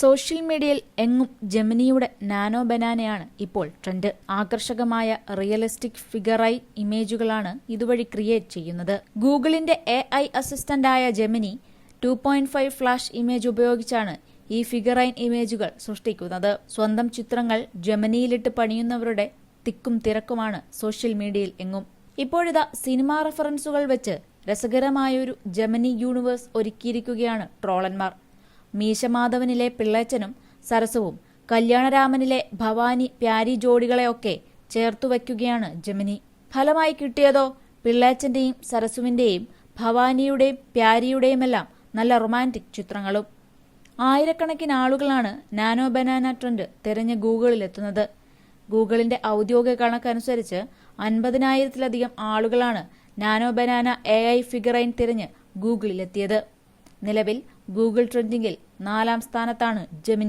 Social മീഡിയയിൽ എങ്ങും ജെമിനിയുടെ nano ബനാനയാണ് ഇപ്പോൾ ട്രെൻഡ്. ആകർഷകമായ റിയലിസ്റ്റിക് ഫിഗറായി ഇമേജുകളാണ് ഇതുവഴി ക്രിയേറ്റ് ചെയ്യുന്നത്. ഗൂഗിളിന്റെ A I അസിസ്റ്റന്റായ Gemini two point five flash image ഉപയോഗിച്ചാണ് ഈ ഫിഗറൈൻ ഇമേജുകൾ സൃഷ്ടിക്കുന്നത്. സ്വന്തം ചിത്രങ്ങൾ ജെമിനിയിലിട്ട് പണിയുന്നവരുടെ തിക്കും തിരക്കുമാണ് സോഷ്യൽ മീഡിയയിൽ എങ്ങും. ഇപ്പോഴിതാ സിനിമ റെഫറൻസുകൾ വെച്ച് രസകരമായൊരു ജെമിനി യൂണിവേഴ്സ് ഒരുക്കിയിരിക്കുകയാണ് ട്രോളന്മാർ. മീശമാധവനിലെ പിള്ളച്ചനും സരസവും കല്യാണരാമനിലെ ഭവാനി പ്യാരി ജോഡികളെയൊക്കെ ചേർത്തുവയ്ക്കുകയാണ് ജമിനി. ഫലമായി കിട്ടിയതോ പിള്ളേച്ചന്റെയും സരസുവിന്റെയും ഭവാനിയുടെയും പ്യാരിയുടെയുമെല്ലാം നല്ല റൊമാന്റിക് ചിത്രങ്ങളും. ആയിരക്കണക്കിന് ആളുകളാണ് നാനോ ബനാന ട്രെൻഡ് തിരഞ്ഞ് ഗൂഗിളിലെത്തുന്നത്. ഗൂഗിളിന്റെ ഔദ്യോഗിക കണക്കനുസരിച്ച് അൻപതിനായിരത്തിലധികം ആളുകളാണ് nano banana A I figurine തിരഞ്ഞ് ഗൂഗിളിലെത്തിയത്. നിലവിൽ ഗൂഗിൾ ട്രെൻഡിംഗിൽ നാലാം സ്ഥാനത്താണ് ജെമിനി.